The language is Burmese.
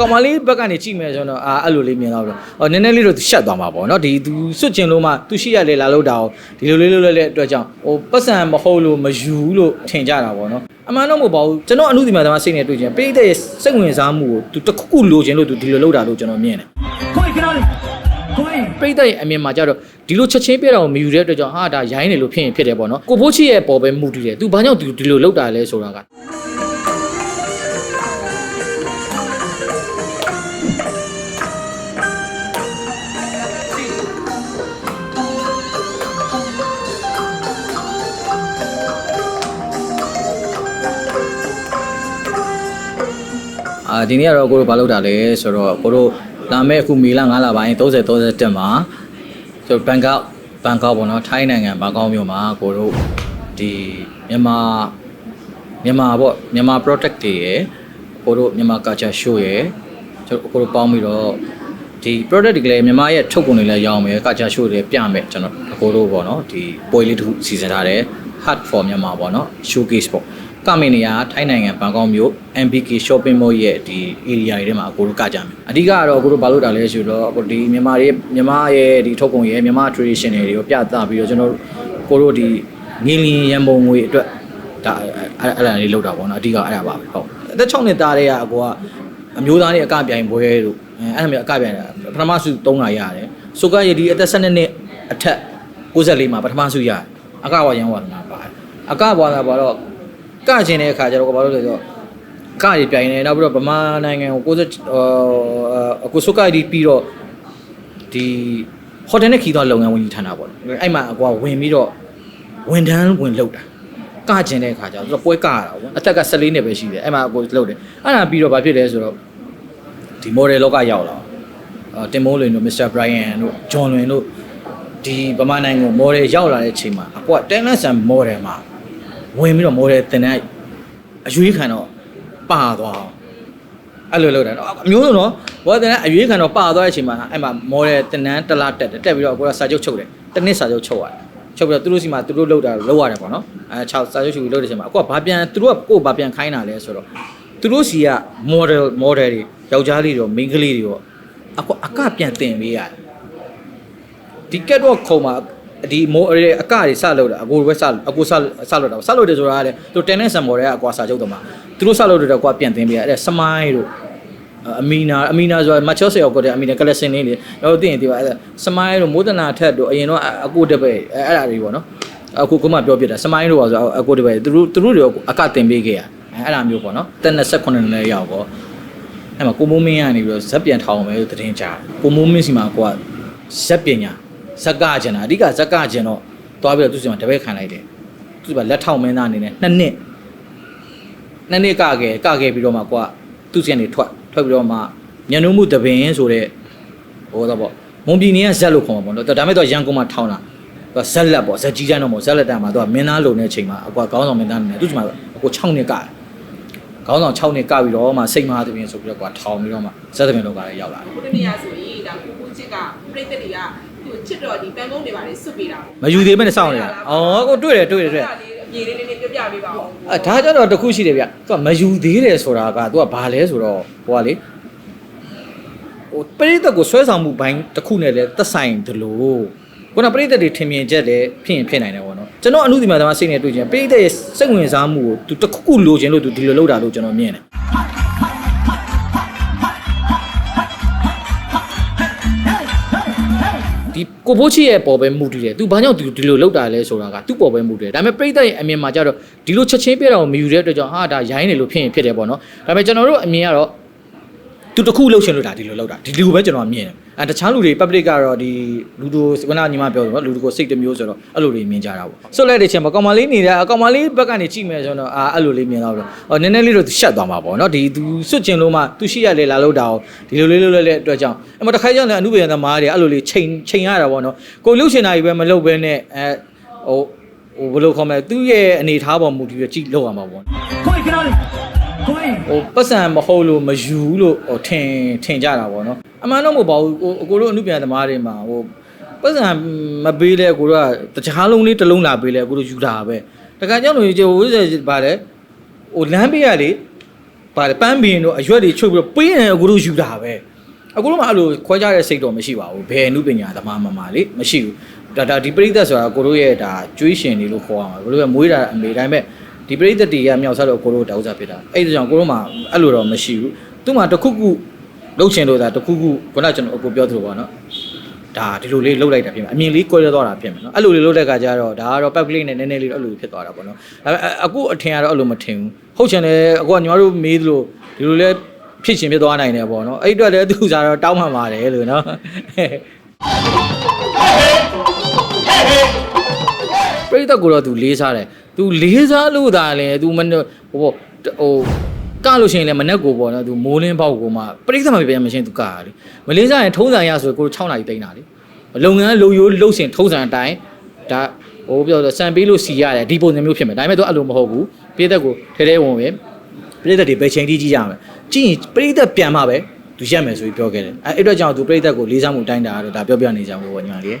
ကောင်မလေးဘက်ကနေကြည့်မယ်ဆိုတော့အာအဲ့လိုလေးမြင်တော့တော့ဟောနည်းနည်းလေးတော့ရှက်သွားမှာပေါ့နော်ဒီသူစွတ်ကျင်လို့မှသူရှိရလေလာလို့တာအောင်ဒီလိုလေးလုပ်လိုက်တဲ့အတွက်ကြောင့်ဟိုပတ်စံမဟုတ်လို့မယူလို့ထင်ကြတာပေါ့နော်အမှန်တော့မဟုတ်ပါဘူးကျွန်တော်အမှုဒီမှာသမားစိတ်နဲ့တွေ့ချင်ပိတ်တဲ့စိတ်ဝင်စားမှုကိုသူတစ်ခုခုလိုချင်လို့သူဒီလိုလုပ်တာလို့ကျွန်တော်မြင်တယ်ကိုယ်ခဏလေးကိုယ်ပရိသတ်ရဲ့အမြင်မှာကြတော့ဒီလိုချက်ချင်းပြတာကိုမယူတဲ့အတွက်ကြောင့်ဟာဒါရိုင်းနေလို့ဖြစ်ရင်ဖြစ်တယ်ပေါ့နော်ကိုဖိုးချီရဲ့ပေါ်ပဲမူတည်တယ်သူဘာကြောင့်ဒီဒီလိုလောက်တာလဲဆိုတာက အာဒီနေ့ကတော့ကိုတို့ဘာလုပ်တာလဲဆိုတော့ကိုတို့လာမယ့်အခုမေလ9လပိုင်း30 31မှာဆိုဘန်ကောက်ဘန်ကောက်ပေါ့နော်ထိုင်းနိုင်ငံဘန်ကောက်မြို့မှာကိုတို့ဒီမြန်မာမြန်မာပေါ့မြန်မာ product တွေရယ်ကိုတို့မြန်မာ culture show ရယ်ကျွန်တော်ကိုတို့ပေါင်းပြီးတော့ဒီ product တွေလည်းမြန်မာရဲ့ထုတ်ကုန်တွေလည်းရောင်းမယ် culture show တွေပြမယ်ကျွန်တော်ကိုတို့ပေါ့နော်ဒီပွဲလေးတစ်ခုစီစဉ်ထားတယ် hard for မြန်မာပေါ့နော် showcase ပေါ့ ကမင်နေရာထိုင်းနိုင်ငံဘန်ကောက်မြို့ MBK shopping mall ရဲ့ဒီ area တွေထဲမှာအကိုတို့ကကြမယ်အဓိကကတော့အကိုတို့ဘာလို့တာလဲဆိုတော့အခုဒီမြန်မာရဲ့မြန်မာရဲ့ဒီထုတ်ကုန်ရဲ့မြန်မာ tradition တွေကိုပြသပြီးတော့ကျွန်တော်ကိုတို့ဒီငင်းလင်းရန်ပုံငွေအတွက်ဒါအဲ့အဲ့ဒါလေးလောက်တာပေါ့နော်အဓိကအဲ့ဒါပါပဲဟုတ်အသက်6နှစ်သားတွေကအကိုကအမျိုးသားတွေအကပြိုင်ပွဲတို့အဲအဲ့ဒါမျိုးအကပြိုင်တာပထမဆု300ရတယ်ဆိုကရဒီအသက်12နှစ်အထက်64မှာပထမဆုရတယ်အကဝါရန်ဝါသနာပါတယ်အကဝါသနာပါတော့ ကကျင်တဲ့အခါကျတော့ဘာလို့လဲဆိုတော့ကကြီးပြိုင်နေနောက်ပြီးတော့ဗမာနိုင်ငံကို60အကိုစုကကြီးပြီးတော့ဒီဟိုတယ်နဲ့ခီးသွားလုပ်ငန်းဝင်ကြီးဌာနပေါ့အဲ့မှာအကွာဝင်ပြီးတော့ဝန်ထမ်းဝင်လုပ်တာကကျင်တဲ့အခါကျတော့သူကပွဲကရတာပေါ့အသက်က14နှစ်ပဲရှိတယ်အဲ့မှာအကိုလုပ်တယ်အဲ့ဒါပြီးတော့ဘာဖြစ်လဲဆိုတော့ဒီ model လောကရောက်လာအော်တင်မိုးလွင်တို့ Mr. Brian တို့ John လွင်တို့ဒီဗမာနိုင်ငံကို model ရောက်လာတဲ့အချိန်မှာအကွာ talent and model မှာ ဝင်ပြီးတော့မော်ဒယ်တင်တဲ့အရွေးခံတော့ပါသွားအောင်အဲ့လိုလုပ်တာနော်အမျိုးစုံတော့ဘောတင်တဲ့အရွေးခံတော့ပါသွားတဲ့အချိန်မှာအဲ့မှာမော်ဒယ်တင်တန်းတစ်လားတက်တယ်တက်ပြီးတော့ကိုကစာချုပ်ချုပ်တယ်တစ်နှစ်စာချုပ်ချုပ်ရတယ်ချုပ်ပြီးတော့သူတို့စီမှာသူတို့လုပ်တာလုပ်ရတယ်ပေါ့နော်အဲ6စာချုပ်ချုပ်ပြီးလုပ်တဲ့အချိန်မှာအခုကဘာပြန်သူတို့ကကိုယ်ဘာပြန်ခိုင်းတာလဲဆိုတော့သူတို့စီက model model တွေယောက်ျားလေးတွေမိန်းကလေးတွေရောအခုအကပြန်တင်ပေးရတယ်ဒီကက်တော့ခုံမှာ ဒီမိုးအကတွေစလုပ်တာအကိုပဲစအကိုစစလုပ်တာစလုပ်တယ်ဆိုတာကလေသူတန်တဲ့ဆံမော်တွေကအကွာစာချုပ်တော့မှာသူတို့စလုပ်တယ်တော့ကွာပြန်တင်ပေးရအဲ့စမိုင်းတို့အမီနာအမီနာဆိုတာမချော့ဆေရောက်တဲ့အမီနာကလရှင်လေးတွေတော့သိရင်ဒီပါအဲ့စမိုင်းတို့မိုးတနာထက်တို့အရင်တော့အကိုတပည့်အဲ့အဲ့ဒါတွေပေါ့နော်အခုကမှပြောပြတာစမိုင်းတို့ပါဆိုအကိုတပည့်သူတို့သူတို့တွေအကတင်ပေးခဲ့ရအဲ့ဒါမျိုးပေါ့နော်တက်28နှစ်ရောက်ပေါ့အဲ့မှာကိုမိုးမင်းကနေပြီးတော့ဇက်ပြန်ထောင်မယ်လို့သတင်းကြားကိုမိုးမင်းစီမှာကိုကဇက်ပညာ ဇက်ကကျင်တာအဓိကဇက်ကကျင်တော့သွားပြီးတော့သူစီမှာတပည့်ခံလိုက်တယ်သူစီမှာလက်ထောက်မင်းသားအနေနဲ့နှစ်နှစ်နှစ်နှစ်ကခဲ့ကခဲ့ပြီးတော့မှကိုကသူစီကနေထွက်ထွက်ပြီးတော့မှညနုမှုတပင်ဆိုတဲ့ဟိုတော့ပေါ့မွန်ပြည်နယ်ကဇက်လို့ခေါ်မှာပေါ့နော်ဒါပေမဲ့တော့ရန်ကုန်မှာထောင်းလာသူကဇက်လက်ပေါ့ဇက်ကြီးချမ်းတော့မဟုတ်ဇက်လက်တန်မှာသူကမင်းသားလုံတဲ့အချိန်မှာအကွာခေါင်းဆောင်မင်းသားအနေနဲ့သူစီမှာအကို6နှစ်ကတယ်ခေါင်းဆောင်6နှစ်ကပြီးတော့မှစိတ်မဟာတပင်ဆိုပြီးတော့ကွာထောင်ပြီးတော့မှဇက်တပင်လောကလည်းရောက်လာတယ်ခုတနေ့ရဆိုရင်ဒါကိုကိုချစ်ကပြိတ္တတွေ ကိုချစ်တော်ဒီပန်းကုန်းတွေပါလေဆွတ်ပေးတာမယူသေးမနဲ့စောင့်နေတာဩကိုတွေ့တယ်တွေ့တယ်တွေ့တယ်အမြေလေးလေးလေးပြောပြပေးပါဦးအဲဒါကြတော့တစ်ခုရှိတယ်ဗျသူကမယူသေးတယ်ဆိုတာကသူကဘာလဲဆိုတော့ဟိုကလေဟိုပရိသတ်ကိုဆွဲဆောင်မှုဘိုင်းတစ်ခုနဲ့လည်းသက်ဆိုင်တယ်လို့ခုနပရိသတ်တွေထင်မြင်ချက်လည်းဖြစ်ရင်ဖြစ်နိုင်တယ်ပေါ့နော်ကျွန်တော်အမှုဒီမှာတမစိတ်နဲ့တွေ့ချင်းပရိသတ်ရဲ့စိတ်ဝင်စားမှုကိုသူတစ်ခုခုလိုချင်လို့သူဒီလိုလုပ်တာလို့ကျွန်တော်မြင်တယ် ဒီကိုဖိုးချီရဲ့ပေါ်ပဲမူတည်တယ်။ तू ဘာကြောင့်ဒီဒီလိုလောက်တာလဲဆိုတာကသူ့ပေါ်ပဲမူတည်တယ်။ဒါပေမဲ့ပြိတ္တရဲ့အမြင်မှာကြတော့ဒီလိုချက်ချင်းပြတာကိုမယူတဲ့အတွက်ကြောင့်ဟာဒါရိုင်းနေလို့ဖြစ်ရင်ဖြစ်တယ်ပေါ့နော်။ဒါပေမဲ့ကျွန်တော်တို့အမြင်ကတော့သူတစ်ခုလှုပ်ရှင်လို့ဒါဒီလိုလောက်တာဒီလိုပဲကျွန်တော်မြင်တယ်။ အဲတခြားလူတွေ public ကတော့ဒီလူတို့ခုနကညီမပြောတယ်နော်လူတို့ကိုစိတ်တစ်မျိုးဆိုတော့အဲ့လိုတွေမြင်ကြတာပေါ့။ဆိုလိုက်တဲ့ချိန်မှာကောင်မလေးနေတဲ့အကောင်မလေးဘက်ကနေကြည့်မယ်ဆိုတော့အာအဲ့လိုလေးမြင်တော့တော့ဟောနည်းနည်းလေးတော့ရှက်သွားမှာပေါ့နော်။ဒီသူစွတ်ကျင်လို့မှသူရှိရလေလာလို့တာအောင်ဒီလိုလေးလုပ်လိုက်တဲ့အတွက်ကြောင့်အမတခိုင်းကြောင့်လည်းအမှုပညာသမားတွေအဲ့လိုလေးချိန်ချိန်ရတာပေါ့နော်။ကိုလှုပ်ရှင်တာကြီးပဲမလုပ်ဘဲနဲ့အဲဟိုဟိုဘယ်လိုခေါ်မလဲသူ့ရဲ့အနေထားပေါ်မူတည်ပြီးကြည့်လောက်ရမှာပေါ့ကိုယ်ခဏလေးကိုယ် ဟိုပတ်စံမဟုတ်လို့မယူလို့ဟိုထင်ထင်ကြတာပေါ့နော်အမှန်တော့မဟုတ်ပါဘူးကိုကိုတို့အမှုပြန်သမားတွေမှာဟိုပတ်စံမပေးလဲကိုတို့ကတခြားလုံးလေးတစ်လုံးလာပေးလဲကိုတို့ယူတာပဲတခါကြောင့်လို့ကျေဟိုပါတယ်ဟိုလမ်းပေးရလေပါတယ်ပန်းပင်တို့အရွက်တွေချုပ်ပြီးတော့ပေးနေအခုတို့ယူတာပဲအခုတို့မှအဲ့လိုခွဲခြားတဲ့စိတ်တော့မရှိပါဘူးဘယ်အမှုပညာသမားမှမှလေမရှိဘူးဒါဒါဒီပရိသတ်ဆိုတာကိုတို့ရဲ့ဒါကျွေးရှင်တွေလို့ခေါ်ရမှာကိုတို့ရဲ့မွေးတာအမေတိုင်းပဲ ဒီပရိသတ်တွေကမြောက်စားတော့ကိုတို့တောက်စားဖြစ်တာအဲ့ဒါကြောင့်ကိုတို့မှအဲ့လိုတော့မရှိဘူးသူ့မှာတစ်ခုခုလှုပ်ရှင်လို့ဒါတစ်ခုခုခုနကကျွန်တော်အကိုပြောသလိုပါနော်ဒါဒီလိုလေးလှုပ်လိုက်တာဖြစ်မယ်အမြင်လေးကွဲသွားတာဖြစ်မယ်နော်အဲ့လိုလေးလှုပ်တဲ့ခါကျတော့ဒါကတော့ pep click နဲ့နည်းနည်းလေးတော့အဲ့လိုဖြစ်သွားတာပေါ့နော်ဒါပေမဲ့အခုအထင်ကတော့အဲ့လိုမထင်ဘူးဟုတ်ချင်တယ်အခုကညီမတို့မေးသလိုဒီလိုလေးဖြစ်ရှင်ဖြစ်သွားနိုင်တယ်ပေါ့နော်အဲ့အတွက်လည်းသူစားတော့တောင်းမှန်ပါတယ်လို့နော်ပရိသတ်ကိုတော့ तू လေးစားတယ် तू လေးစားလို့ဒါလည်း तू မဟိုဟိုကလို့ရှိရင်လည်းမနဲ့ကိုပေါ့နော် तू မိုးလင်းပေါက်ကိုမှပရိသတ်မှာပြန်မရှင်း तू ကရလေမလေးစားရင်ထုံးစံရဆိုကို6နာရီတိန်းတာလေလုပ်ငန်းလုံရိုးလှုပ်ရှင်ထုံးစံအတိုင်းဒါဟိုပြောတော့စံပေးလို့စီရတယ်ဒီပုံစံမျိုးဖြစ်မယ်ဒါပေမဲ့ तू အဲ့လိုမဟုတ်ဘူးပရိသတ်ကိုထဲထဲဝင်ပဲပရိသတ်တွေပဲချိန်တီးကြည့်ကြမယ်ကြည့်ရင်ပရိသတ်ပြန်မှပဲ तू ရက်မယ်ဆိုပြီးပြောခဲ့တယ်အဲအဲ့အတွက်ကြောင့် तू ပရိသတ်ကိုလေးစားမှုတိုင်းတာကတော့ဒါပြောပြနေကြဘူးပေါ့ညီမလေး